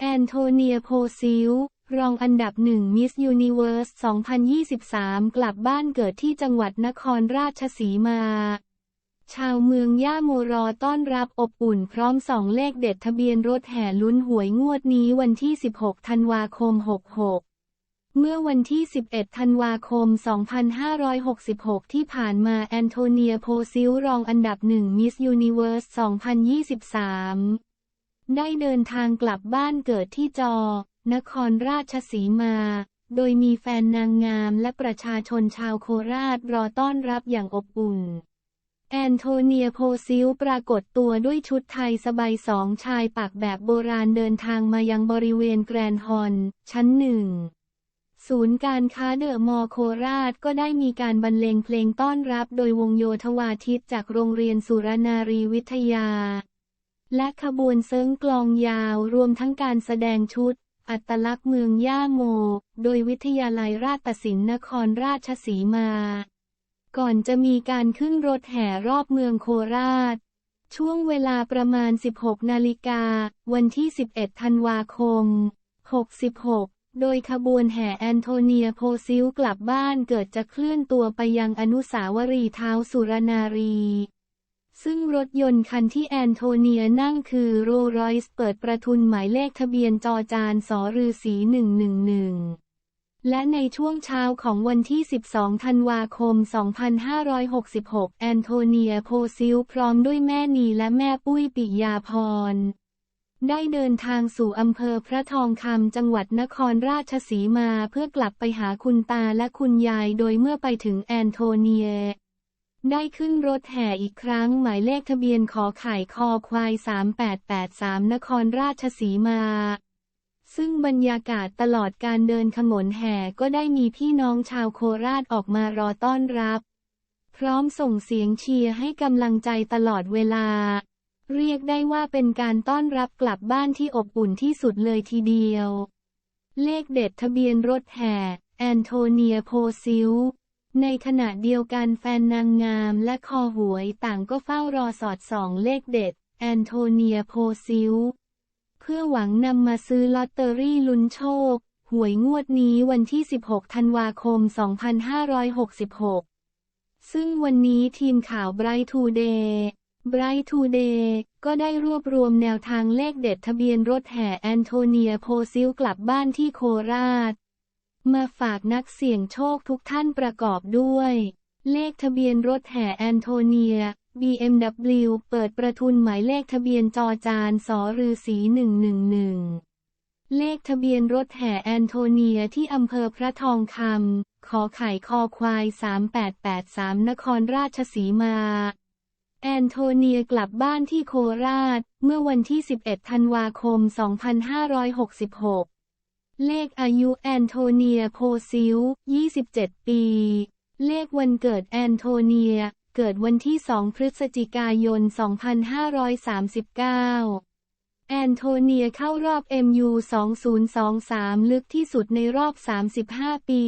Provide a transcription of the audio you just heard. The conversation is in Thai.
แอนโทเนียโพซิลรองอันดับหนึ่งมิสยูนิเวิร์ส 2023 กลับบ้านเกิดที่จังหวัดนครราชสีมา ชาวเมืองย่าโมรอต้อนรับอบอุ่นพร้อมสองเลขเด็ดทะเบียนรถแห่ลุ้นหวยงวดนี้วันที่ 16 ธันวาคม 66 เมื่อวันที่ 11 ธันวาคม 2566 ที่ผ่านมาแอนโทเนียโพซิลรองอันดับหนึ่งมิสยูนิเวิร์ส 2023 ได้เดินทางกลับบ้านเกิดที่จอ นครราชสีมา โดยมีแฟนนางงามและประชาชนชาวโคราชรอต้อนรับอย่างอบอุ่น แอนโทเนียโพซิลปรากฏตัวด้วยชุดไทยสบายสองชายปากแบบโบราณเดินทางมายังบริเวณแกรนฮอลชั้นหนึ่งศูนย์การค้าเดอะมอโคราชก็ได้มีการบรรเลงเพลงต้อนรับโดยวงโยธวาทิตจากโรงเรียนสุรนารีวิทยา และขบวนเซิงกลองยาวรวมทั้งการแสดงชุด อัตลักษณ์เมืองย่าโม โดยวิทยาลัยราชศิลป์นครราชสีมา ก่อนจะมีการขึ้นรถแห่รอบเมืองโคราช ช่วงเวลาประมาณ 16 นาฬิกา วันที่ 11 ธันวาคม 66โดยขบวนแห่แอนโทเนียโพซิลกลับบ้านเกิดจะเคลื่อนตัวไปยังอนุสาวรีย์เท้าสุรนารี ซึ่งรถยนต์คันที่แอนโทเนียนั่งคือโรรอยส์เปิดประทุนหมายเลขทะเบียนจอจานสอรือสี111และในช่วงเช้าของวันที่ 12 ธันวาคม 2566 แอนโทเนียโพซิลพร้อมด้วยแม่นีและแม่ปุ้ยปิยาพร ได้เดินทางสู่อำเภอพระทองคำจังหวัดนครราชสีมาเพื่อกลับไปหาคุณตาและคุณยายโดยเมื่อไปถึงแอนโทเนีย ได้ขึ้นรถแห่อีกครั้งหมายเลขทะเบียนขอไข่คอควาย 3883 นครราชสีมา ซึ่งบรรยากาศตลอดการเดินขบวนแห่ก็ได้มีพี่น้องชาวโคราชออกมารอต้อนรับ พร้อมส่งเสียงเชียร์ให้กำลังใจตลอดเวลา เรียกได้ว่าเป็นการต้อนรับกลับบ้านที่อบอุ่นที่สุดเลยทีเดียว เลขเด็ดทะเบียนรถแห่ แอนโทเนียโพซิล ในขณะเดียวกันแฟนนางงามและคอหวยต่างก็เฝ้ารอสอดส่องเลขเด็ด แอนโทเนียโพซิลเพื่อหวังนำมาซื้อลอตเตอรี่ลุ้นโชค หวยงวดนี้วันที่ 16 ธันวาคม 2566 ซึ่งวันนี้ทีมข่าว Bright Today Bright Today ก็ได้รวบรวมแนวทางเลขเด็ดทะเบียนรถแห่แอนโทเนียโพซิลกลับบ้านที่โคราช มาฝากนักเสี่ยงโชคทุกท่านประกอบด้วย เลขทะเบียนรถแห่แอนโทเนีย BMW เปิดประทุนหมายเลขทะเบียนจอจานสอรือสี111 เลขทะเบียนรถแห่แอนโทเนียที่อำเภอพระทองคำขอไข่คอควาย 3883 นครราชสีมา แอนโทเนียกลับบ้านที่โคราช เมื่อวันที่ 11 ธันวาคม 2566 เลขอายุแอนโทเนียโพซิล 27 ปี เลขวันเกิดแอนโทเนีย เกิดวันที่ 2 พฤศจิกายน 2539 แอนโทเนียเข้ารอบ MU 2023 ลึกที่สุดในรอบ 35 ปี